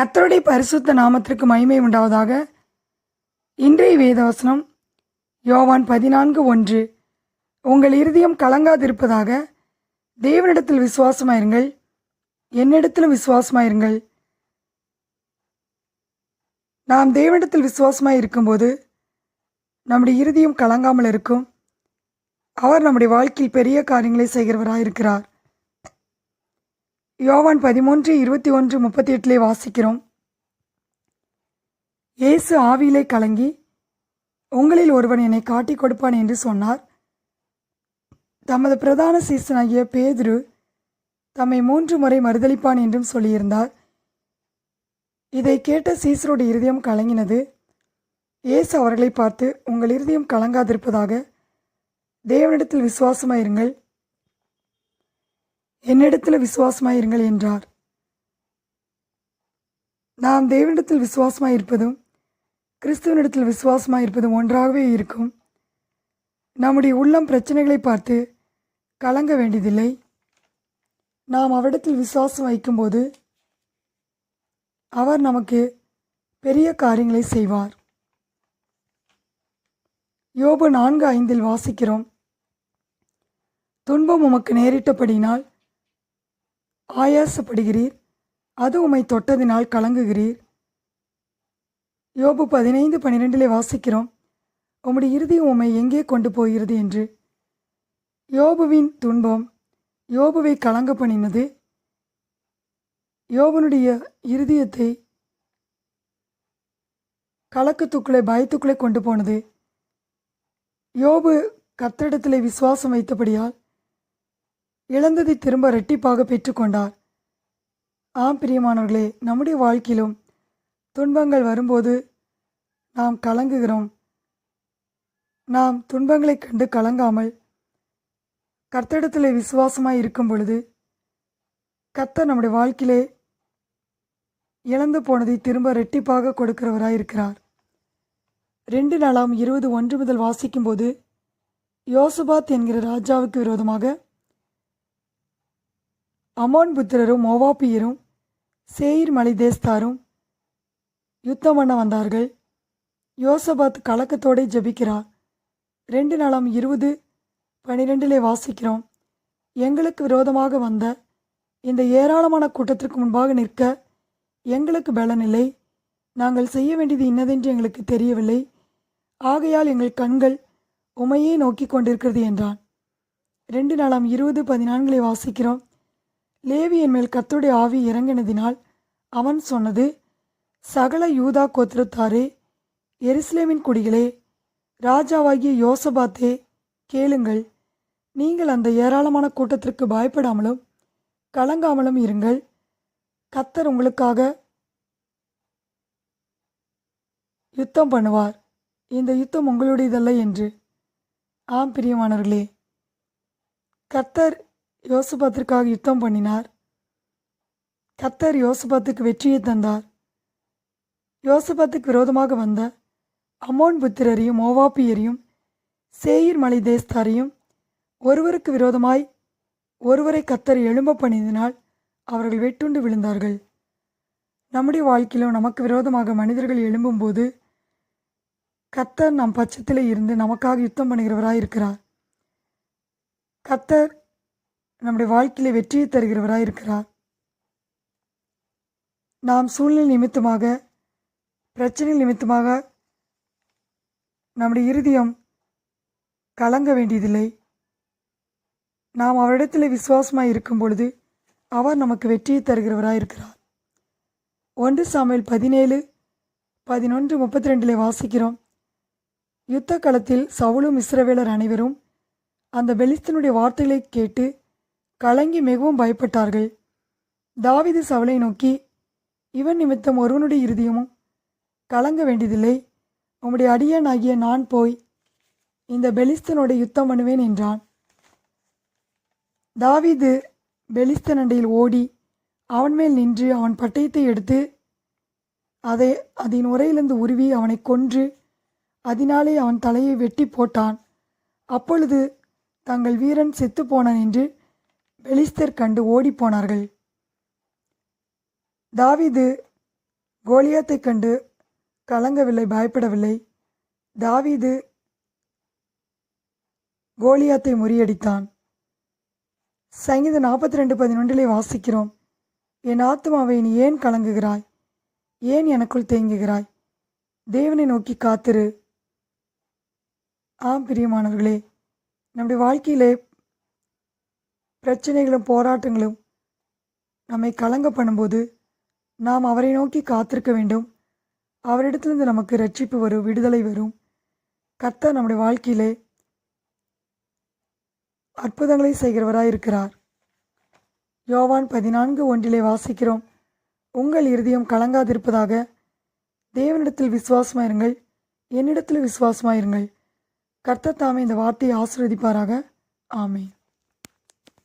கத்தருடைய பரிசுத்த நாமத்திற்கு மகிமை உண்டாவதாக. இன்றைய வேதவசனம் யோவான் பதினான்கு ஒன்று. உங்கள் இருதயம் கலங்காதிருப்பதாக தேவனிடத்தில் விசுவாசமாயிருங்கள். என்னிடத்திலும் விசுவாசமாயிருங்கள். நாம் தேவனிடத்தில் விசுவாசமாய் இருக்கும்போது நம்முடைய இருதயம் கலங்காமல் இருக்கும். அவர் நம்முடைய வாழ்க்கையில் பெரிய காரியங்களை செய்கிறவராக இருக்கிறார் யோவான் பதிமூன்று இருபத்தி ஒன்று முப்பத்தி எட்டிலே வாசிக்கிறோம். இயேசு ஆவியிலே கலங்கி உங்களில் ஒருவன் என்னை காட்டிக் கொடுப்பான் என்று சொன்னார். தமது பிரதான சீசனாகிய பேதுரு தம்மை மூன்று முறை மறுதளிப்பான் என்றும் சொல்லியிருந்தார். இதை கேட்ட சீசருடைய இருதயம் கலங்கினது. இயேசு அவர்களை பார்த்து உங்கள் இருதயம் கலங்காதிருப்பதாக தேவனிடத்தில் விசுவாசமாயிருங்கள். என்னிடத்தில் விசுவாசமாயிருங்கள் என்றார். நாம் தேவனிடத்தில் விசுவாசமாயிருப்பதும் கிறிஸ்துவனிடத்தில் விசுவாசமாயிருப்பதும் ஒன்றாகவே இருக்கும். நம்முடைய உள்ளம் பிரச்சனைகளை பார்த்து கலங்க வேண்டியதில்லை. நாம் அவரிடத்தில் விசுவாசம் வைக்கும்போது அவர் நமக்கு பெரிய காரியங்களை செய்வார். யோபு நான்கு ஐந்தில் வாசிக்கிறோம். துன்பம் உமக்கு நேரிட்டபடினால் ஆயாசப்படுகிறீர். அது உம்மை தொட்டதினால் கலங்குகிறீர். யோபு பதினைந்து பன்னிரெண்டிலே வாசிக்கிறோம். உம்முடைய இறுதி உம்மை எங்கே கொண்டு போகிறது என்று. யோபுவின் துன்பம் யோபுவை கலங்க பண்ணினது. யோபனுடைய இருதயத்தை கலக்கத்துக்குள்ளே பயத்துக்குள்ளே கொண்டு போனது. யோபு கத்தரிடத்திலே விசுவாசம் வைத்தபடியால் இழந்ததை திரும்ப ரெட்டிப்பாக பெற்றுக்கொண்டார். ஆம் பிரியமானவர்களே நம்முடைய வாழ்க்கையிலும் துன்பங்கள் வரும்போது நாம் கலங்குகிறோம். நாம் துன்பங்களை கண்டு கலங்காமல் கர்த்தடத்தில் விசுவாசமாக இருக்கும் பொழுது கர்த்தர் நம்முடைய வாழ்க்கையிலே இழந்து போனதை திரும்ப ரெட்டிப்பாக கொடுக்கிறவராய் இருக்கிறார். ரெண்டு நாளாம் இருபது ஒன்று முதல் வாசிக்கும்போது யோசபாத் என்கிற ராஜாவுக்கு விரோதமாக அமோன் புத்திரரும் மோவாப்பியரும் சேயிர் மலை தேஸ்தாரும் யுத்தம் பண்ண வந்தார்கள். யோசபாத் கலக்கத்தோடே ஜெபிக்கிறார். ரெண்டு நாளாம் இருபது பனிரெண்டிலே வாசிக்கிறோம். எங்களுக்கு விரோதமாக வந்த இந்த ஏராளமான கூட்டத்திற்கு முன்பாக நிற்க எங்களுக்கு பலனில்லை. நாங்கள் செய்ய வேண்டியது இன்னதென்று எங்களுக்கு தெரியவில்லை. ஆகையால் எங்கள் கண்கள் உமையே நோக்கி கொண்டிருக்கிறது என்றான். ரெண்டு நாளாம் இருபது பதினான்களை வாசிக்கிறோம். லேவியின் மேல் கத்துடைய ஆவி இறங்கினதினால் அவன் சொன்னது சகல யூதா கோத்திரத்தாரே எருசலேமின் குடிகளே ராஜாவாகிய யோசபாத்தே கேளுங்கள். நீங்கள் அந்த ஏராளமான கூட்டத்திற்கு பயப்படாமலும் கலங்காமலும் இருங்கள். கத்தர் உங்களுக்காக யுத்தம் பண்ணுவார். இந்த யுத்தம் உங்களுடையதல்ல என்று. ஆம் பிரியமானவர்களே கத்தர் யோசபாத்திற்காக யுத்தம் பண்ணினார். கத்தர் யோசபாத்துக்கு வெற்றியை தந்தார். யோசபாத்துக்கு விரோதமாக வந்த அமோன் புத்திரரையும் மோவாப்பியரையும் சேயிர் மலை தேஸ்தாரையும் ஒருவருக்கு விரோதமாய் ஒருவரை கத்தர் எழும்ப பண்ணியதினால் அவர்கள் வெட்டுண்டு விழுந்தார்கள். நம்முடைய வாழ்க்கையிலும் நமக்கு விரோதமாக மனிதர்கள் எழும்பும்போது கத்தர் நம் பட்சத்தில் இருந்து நமக்காக யுத்தம் பண்ணுகிறவராக இருக்கிறார் கத்தர் நம்முடைய வாழ்க்கையில் வெற்றியை தருகிறவராக இருக்கிறார். நாம் சூழ்நிலை நிமித்தமாக பிரச்சனை நிமித்தமாக நம்முடைய இருதயம் கலங்க வேண்டியதில்லை. நாம் அவரிடத்தில் விசுவாசமாக இருக்கும் பொழுது அவர் நமக்கு வெற்றியை தருகிறவராக இருக்கிறார். ஒன்று சாமுவேல் பதினேழு பதினொன்று முப்பத்தி ரெண்டில் வாசிக்கிறோம். யுத்த களத்தில் சவுலும் இஸ்ரவேலர் அனைவரும் அந்த பெலிஸ்தனுடைய வார்த்தைகளை கேட்டு கலங்கி மிகவும் பயப்பட்டார்கள். தாவீது சவலை நோக்கி இவன் நிமித்தம் ஒருவனுடைய இருதயமும் கலங்க வேண்டியதில்லை. உம்முடைய அடியனாகிய நான் போய் இந்த பெலிஸ்தனோட யுத்தம் பண்ணுவேன் என்றான். தாவிது பெலிஸ்தன் அண்டையில் ஓடி அவன் மேல் நின்று அவன் பட்டயத்தை எடுத்து அதை அதன் உரையிலிருந்து உருவி அவனை கொன்று அதனாலே அவன் தலையை வெட்டி போட்டான். அப்பொழுது தங்கள் வீரன் செத்துப்போனான் என்று பெலிஸ்தர் கண்டு ஓடிப்போனார்கள் தாவீது கோலியாத்தைக் கண்டு கலங்கவில்லை பயப்படவில்லை. தாவீது கோலியாத்தை முறியடித்தான். சங்கீதம் நாற்பத்தி ரெண்டு பதினொன்றிலே வாசிக்கிறோம் என் ஆத்மாவை நீ ஏன் கலங்குகிறாய்? ஏன் எனக்குள் தேங்குகிறாய்? தேவனை நோக்கி காத்திரு. ஆம் பிரியமானவர்களே நம்முடைய வாழ்க்கையிலே பிரச்சனைகளும் போராட்டங்களும் நம்மை கலங்க பண்ணும்போது நாம் அவரை நோக்கி காத்திருக்க வேண்டும். அவரிடத்திலிருந்து நமக்கு ரட்சிப்பு வரும் விடுதலை வரும். கர்த்தர் நம்முடைய வாழ்க்கையிலே அற்புதங்களை செய்கிறவராய் இருக்கிறார். யோவான் பதினான்கு ஒன்றிலே வாசிக்கிறோம் உங்கள் இருதயம் கலங்காதிருப்பதாக. தேவனிடத்தில் விசுவாசமாயிருங்கள் என்னிடத்தில் விசுவாசமாயிருங்கள். கர்த்தர் தாமே இந்த வார்த்தையை ஆசிர்வதிப்பாராக. ஆமேன்.